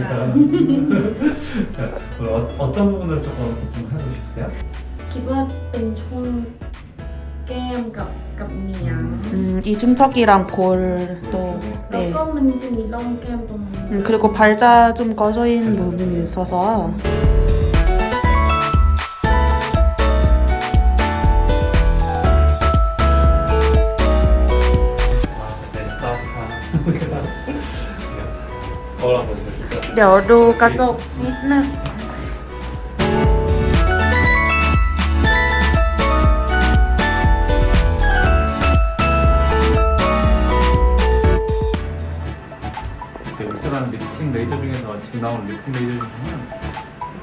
제가 자, 어, 어떤 부분을 조금 집중하고 싶으세요? 기부했던 총 게임값 음, 음, 이중턱이랑 볼도 네. 몇 음, 그리고 발자 좀 꺼져 있는 네. 부분이 있어서 ดี๋ยวดูกระจกนิดนึง 이렇게 울cer하는 리프팅 레이저 중에서 지금 나온 리프팅 레이저 중에는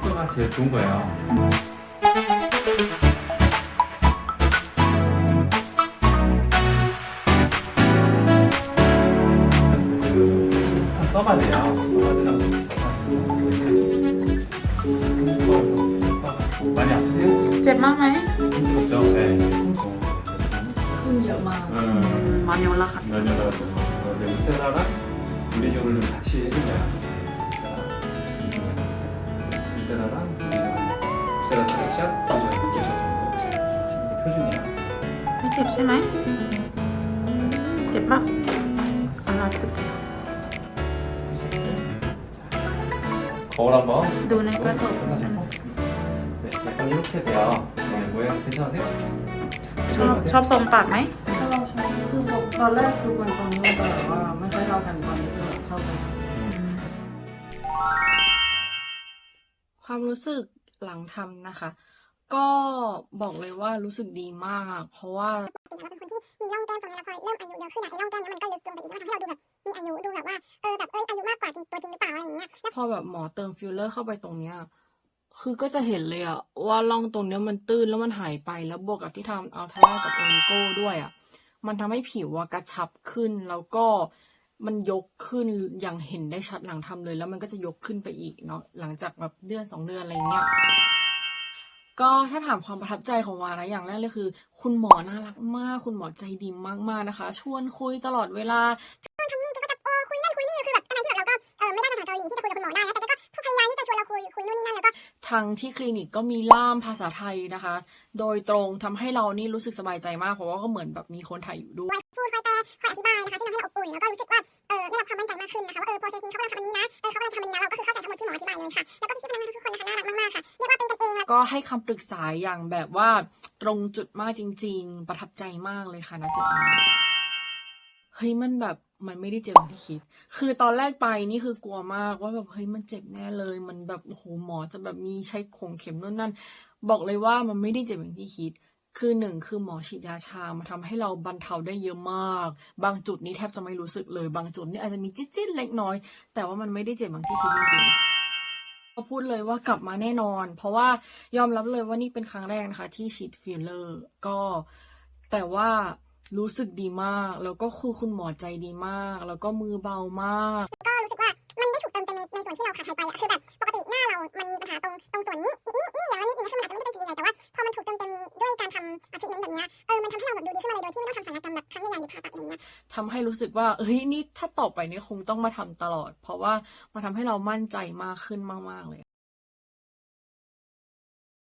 효과가 제일 좋은 거예요. 그 써바지요. เจ็บมากไหม 힘들었죠? 네. ขึ้นเยอะมาก 음, 음, 많이 올라갔다 면역을 이제 울세라랑 유리종을 좀 같이 해준 거야. 울세라랑 유리종, 울세라 스트렉션, 표준, 표준 정도. 표준이야. ไม่เจ็บใช่ไหมเจ็บปะอ่าตึก 거울 한번. ดูในกระจก 네, 약간 이렇게 돼요. 네, 모양 괜찮으세요? ชอบชอบทรงปากไหม ถ้าเราใช้คือบอกตอนแรกคือมันตรงนี้มันจะแบบว่าไม่ค่อยเท่ากันตอนนี้คือแบบเท่ากัน ความรู้สึกหลังทำนะคะ ก็บอกเลยว่ารู้สึกดีมาก เพราะว่า ปกติเราเป็นคนที่มีร่องแก้มตรงนี้แล้วพอเริ่มอายุเยอะขึ้นอะไอ้ร่องแก้มเนี้มันก็ลึกลงไปอีกแล้วมันทำให้เราดูแบบมีอายุดูแบบว่าเออแบบเอ้ยอายุมากกว่าจริงตัวจริงหรือเปล่าอะไรอย่างเงี้ย พอแบบหมอเติมฟิลเลอร์เข้าไปตรงเนี้ย คือก็จะเห็นเลยอะว่าร่องตรงเนี้ยมันตื้นแล้วมันหายไปแล้วบวกกับที่ทำเอัลทาร่ากับโอริโก้ด้วยอะมันทำให้ผิวอะกระชับขึ้นแล้วก็มันยกขึ้นอย่างเห็นได้ชัดหลังทำเลย แล้วมันก็จะยกขึ้นไปอีกเนาะหลังจากแบบเดือนสองเดือนอะไรเงี้ยก็ถ้าถามความประทับใจของวานะอย่างแรกเลยคือ คุณหมอน่ารักมาก คุณหมอใจดีมากๆนะคะ ชวนคุยตลอดเวลา ทางที่คลินิกก็มีล่ามภาษาไทยนะคะ โดยตรงทำให้เรานี่รู้สึกสบายใจมากเพราะว่าก็เหมือนแบบมีคนไทยอยู่ด้วยพูดคอยแปลคอยอธิบายนะคะที่ทำให้เราอบอุ่นแล้วก็รู้สึกว่าเออได้รับความมั่นใจมากขึ้นนะคะว่าเออโปรเซสนี้เขากำลังทำอันนี้นะเออเขากำลังทำอันนี้นะเราก็คือเข้าใจทั้งหมดที่หมออธิบายเลยค่ะแล้วก็พี่ๆพนักงานทุกคนนะคะน่ารักมากๆค่ะเรียกว่าเป็นกันเองแล้วก็ให้คำปรึกษาอย่างแบบว่าตรงจุดมากจริง ๆ ประทับใจมากเลยค่ะณจุดนี้เฮ้ยมันแบบ มันไม่ได้เจ็บอย่างที่คิด คือตอนแรกไปนี่คือกลัวมากว่าแบบเฮ้ยมันเจ็บแน่เลย มันแบบโอ้โหหมอจะแบบมีใช้ขงเข็มนู่นนั่น บอกเลยว่ามันไม่ได้เจ็บอย่างที่คิด คือหนึ่งคือหมอฉีดยาชามาทำให้เราบรรเทาได้เยอะมาก บางจุดนี้แทบจะไม่รู้สึกเลย บางจุดนี่อาจจะมีจิ๊ดๆเล็กน้อย แต่ว่ามันไม่ได้เจ็บอย่างที่คิดจริงๆก็พูดเลยว่ากลับมาแน่นอน เพราะว่ายอมรับเลยว่านี่เป็นครั้งแรกนะคะ ที่ฉีดฟิลเลอร์ ก็แต่ว่า รู้สึกดีมาก แล้วก็คือคุณหมอใจดีมาก แล้วก็มือเบามาก ก็รู้สึกว่ามันได้ถูกเติมเต็มในในส่วนที่เราขาดหายไปอะคือแบบปกติหน้าเรา มันมีปัญหาตรงตรงส่วนนี้นี่นี่อย่างนิดนึงคือมันอาจจะไม่ได้เป็นจุดใหญ่แต่ว่าพอมันถูกเติมเต็มด้วยการทำอาทิตย์นี้แบบเนี้ยเออมันทำให้เราแบบดูดีขึ้นมาเลยโดยที่ไม่ต้องทำศัลยกรรมแบบครั้งใหญ่ๆหรือผ่าตัดอะไรเงี้ยทำให้รู้สึกว่าเฮ้ยนี่ถ้าต่อไปนี่คงต้องมาทำตลอด เพราะว่ามันทำให้เรามั่นใจมากขึ้นมากๆเลย